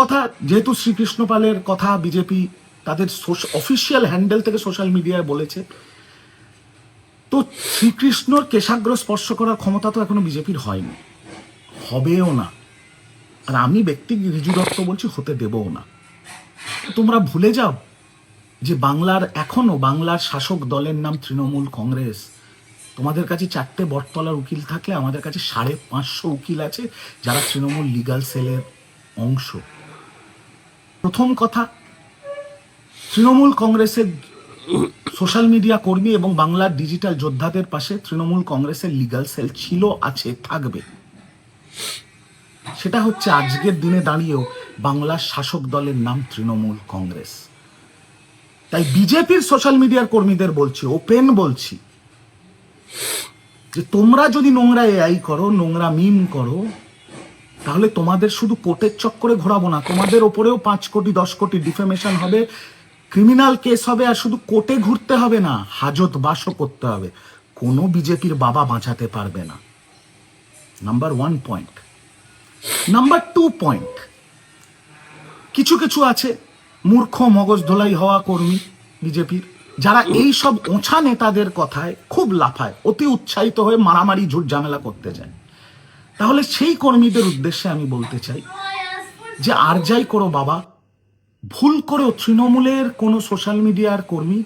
কথা, যেহেতু শ্রীকৃষ্ণ পালের কথা বিজেপি তাদের অফিসিয়াল হ্যান্ডেল থেকে সোশ্যাল মিডিয়ায় বলেছে, তো শ্রীকৃষ্ণর কেশাগ্র স্পর্শ করার ক্ষমতা তো এখনও বিজেপির হয়নি। হবেও না। আর আমি ব্যক্তি রিজু দত্ত বলছি, হতে দেবও না। তোমরা ভুলে যাও যে বাংলার এখনও বাংলার শাসক দলের নাম তৃণমূল কংগ্রেস। তোমাদের কাছে চারটে বটতলার উকিল থাকলে আমাদের কাছে সাড়ে পাঁচশো উকিল আছে যারা তৃণমূল লিগাল সেলের অংশ। প্রথম কথা, তৃণমূল কংগ্রেসের সোশ্যাল মিডিয়া কর্মী এবং বাংলার ডিজিটাল যোদ্ধাদের পাশে তৃণমূল কংগ্রেসের লিগাল সেল ছিল, আছে, থাকবে। সেটা হচ্ছে আজকের দিনে দাঁড়িয়েও বাংলার শাসক দলের নাম তৃণমূল কংগ্রেস। তাই বিজেপির সোশ্যাল মিডিয়ার কর্মীদের বলছি, ওপেন বলছি, যে তোমরা যদি নোংরা এআই করো, নোংরা মিম করো তাহলে তোমাদের শুধু কোর্টের চক্করে ঘোরাবো না, তোমাদের ওপরেও পাঁচ কোটি, দশ কোটি ডিফেমেশন হবে ক্রিমিনাল কেস হবে, আর শুধু কোর্টে ঘুরতে হবে না, হাজত বাসও করতে হবে। কোনো বিজেপির বাবা বাঁচাতে পারবে না। Number one point number two point কিছু কিছু আছে, মূর্খ মগজ ধোলাই হওয়া কর্মী বিজেপির, যারা এই সব ওছা নেতাদের কথায় খুব লাফায়, অতি উৎসাহিত হয়ে মারামারি, ঝুট ঝামেলা করতে যায় তাহলে সেই কর্মীদের উদ্দেশ্যে আমি বলতে চাই যে আর যাই করো বাবা, ভুল করেও তৃণমূলের কোনো সোশ্যাল মিডিয়ার কর্মী,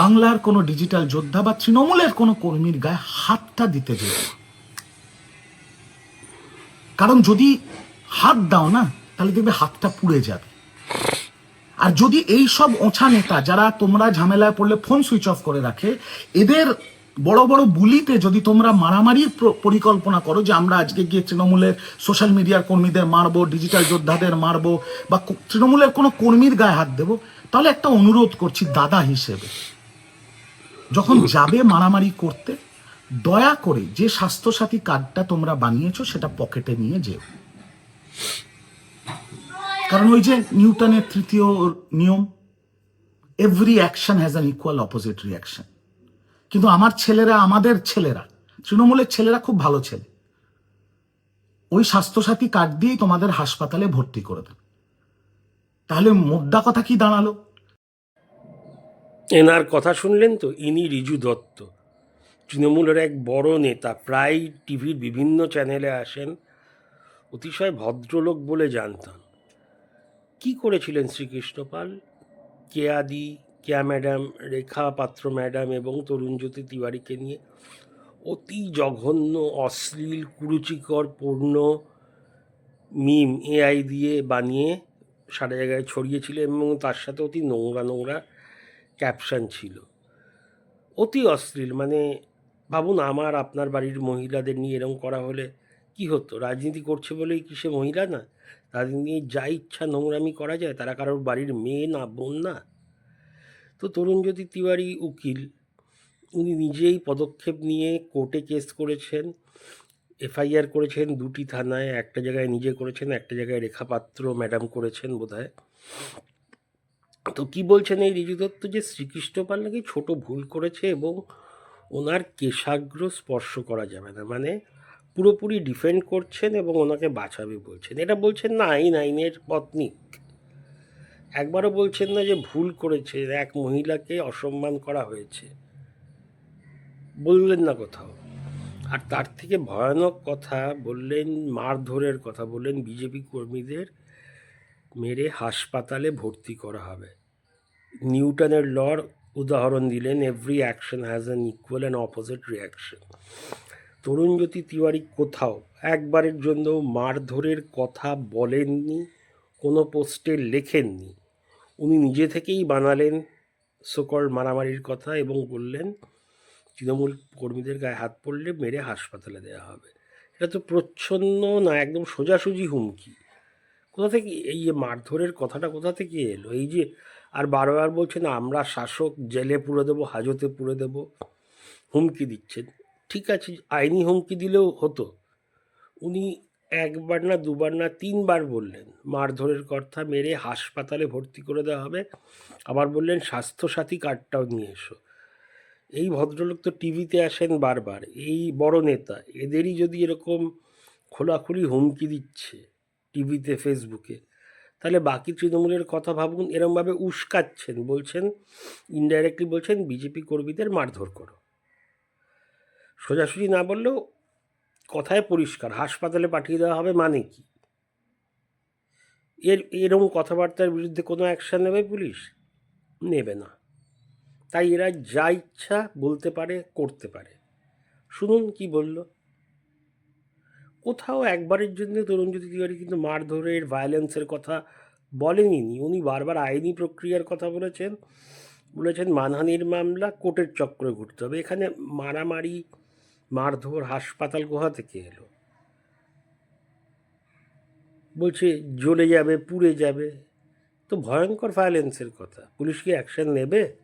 বাংলার কোনো ডিজিটাল যোদ্ধা বা তৃণমূলের কোনো কর্মীর গায়ে হাতটা দিতে যেও। কারণ যদি হাত দাও না, তাহলে দেখবে হাতটা পুড়ে যাবে। আর যদি এই সব ওছা নেতা যারা তোমরা ঝামেলায় পড়লে ফোন সুইচ অফ করে রাখে, এদের বড় বড় বুলিতে যদি তোমরা মারামারির পরিকল্পনা করো যে আমরা আজকে গিয়ে তৃণমূলের সোশ্যাল মিডিয়ার কর্মীদের মারবো ডিজিটাল যোদ্ধাদের মারবো বা তৃণমূলের কোনো কর্মীর গায়ে হাত দেবো, তাহলে একটা অনুরোধ করছি দাদা হিসেবে। যখন যাবে মারামারি করতে, দয়া করে যে স্বাস্থ্যসাথী কার্ডটা তোমরা বানিয়েছো সেটা পকেটে নিয়ে যেও। কারণ ওই যে নিউটনের তৃতীয় নিয়ম every action has an equal opposite reaction কিন্তু আমার ছেলেরা আমাদের ছেলেরা। তৃণমূলের ছেলেরা খুব ভালো ছেলে। ওই স্বাস্থ্যসাথী কার্ড দিয়েই তোমাদের হাসপাতালে ভর্তি করে দেবে। তাহলে মোদ্দা কথা কি দাঁড়াল? এনার কথা শুনলেন তো? ইনি রিজু দত্ত। তৃণমূলের এক বড় নেতা। প্রায় টিভির বিভিন্ন চ্যানেলে আসেন। অতিশয় ভদ্রলোক বলে জানতাম। কি করেছিলেন শ্রীকৃষ্ণ পাল? কেয়াদি কেয়া ম্যাডাম, রেখা পাত্র ম্যাডাম এবং তরুণজ্যোতি তিওয়ারিকে নিয়ে। অতি জঘন্য, অশ্লীল, কুরুচিকর, পূর্ণ মিম এআই দিয়ে বানিয়ে সারা জায়গায় ছড়িয়েছিল এবং তার সাথে অতি নোংরা নোংরা ক্যাপশন ছিল। অতি অশ্লীল মানে ভাবুন আমার, আপনার বাড়ির মহিলাদের নিয়ে এরকম করা হলে কি হতো? রাজনীতি করছে বলেই কি সে মহিলা না? তাদের নিয়ে যা ইচ্ছা নোংরামি করা যায়, তারা কারোর বাড়ির মেয়ে না, বোন না। তো তরুণজ্যোতি তিওয়ারি উকিল, উনি নিজেই পদক্ষেপ নিয়ে কোর্টে কেস করেছেন, এফআইআর করেছেন দুটি থানায়, একটা জায়গায় নিজে করেছেন, একটা জায়গায় রেখাপাত্র ম্যাডাম করেছেন বোধহয়। তো কি বলছেন এই রিজু দত্ত যে শ্রীকৃষ্ণ পাল নাকি ছোট ভুল করেছে এবং ওনার কেশাগ্র স্পর্শ করা যাবে না? মানে পুরোপুরি ডিফেন্ড করছেন এবং ওনাকে বাঁচাবে বলছেন। এটা বলছেন না আইন, আইনের পত্নিক। একবারও বলছেন না যে ভুল করেছে এক মহিলাকে অসম্মান করা হয়েছে। বললেন না কোথাও। আর তার থেকে ভয়ানক কথা বললেন, মারধরের কথা বললেন বিজেপি কর্মীদের মেরে হাসপাতালে ভর্তি করা হবে। নিউটনের লর উদাহরণ দিলেন every action has an equal and opposite reaction Tarunjyoti Tiwari কোথাও একবারের জন্য মারধরের কথা বলেননি, কোনো পোস্টে লেখেননি। উনি নিজে থেকেই বানালেন সকল মারামারির কথা এবং বললেন, তৃণমূল কর্মীদের গায়ে হাত পড়লে মেরে হাসপাতালে দেওয়া হবে। এটা তো প্রচ্ছন্ন না, একদম সোজাসুজি হুমকি। কোথা থেকে এই যে মারধরের কথাটা কোথা থেকে এলো? এই যে আর বারবার বলছেন আমরা শাসক, জেলে পুরে দেবো, হাজতে পুরে দেবো। হুমকি দিচ্ছেন। ঠিক আছে, আইনি হুমকি দিলেও হতো। উনি একবার না দুবার না তিনবার বললেন, মারধরের কথা মেরে হাসপাতালে ভর্তি করে দেওয়া হবে। আবার বললেন, স্বাস্থ্যসাথী কার্ডটাও নিয়ে এসো। এই ভদ্রলোক তো টিভিতে আসেন বারবার, এই বড় নেতা, এদেরই যদি এরকম খোলাখুলি হুমকি দিচ্ছে টিভিতে, ফেসবুকে, তাহলে বাকি তৃণমূলের কথা ভাবুন, এরমভাবে উস্কাচ্ছেন, বলছেন ইনডাইরেক্টলি বলছেন, বিজেপি কর্মীদের মারধর করো। সোজাসুজি না বললেও কথায় পরিষ্কার, হাসপাতালে পাঠিয়ে দেওয়া হবে মানে কি? এর, এরকম কথাবার্তার বিরুদ্ধে কোনো অ্যাকশন নেবে পুলিশ? নেবে না। তাই এরা যা ইচ্ছা বলতে পারে, করতে পারে। শুনুন কি বলল। কোথাও একবারের জন্য তরুণজ্যোতি তিওয়ারি কিন্তু মারধরের ভায়োলেন্সের কথা বলেনি উনি বারবার আইনি প্রক্রিয়ার কথা বলেছেন। বলেছেন, মানহানির মামলা কোর্টের চক্রে ঘুরতে হবে। এখানে মারামারি মারধর হাসপাতাল গুহা থেকে এলো। বলছে, জ্বলে যাবে, পুড়ে যাবে। তো ভয়ঙ্কর ভায়োলেন্সের কথা। পুলিশ কি অ্যাকশন নেবে?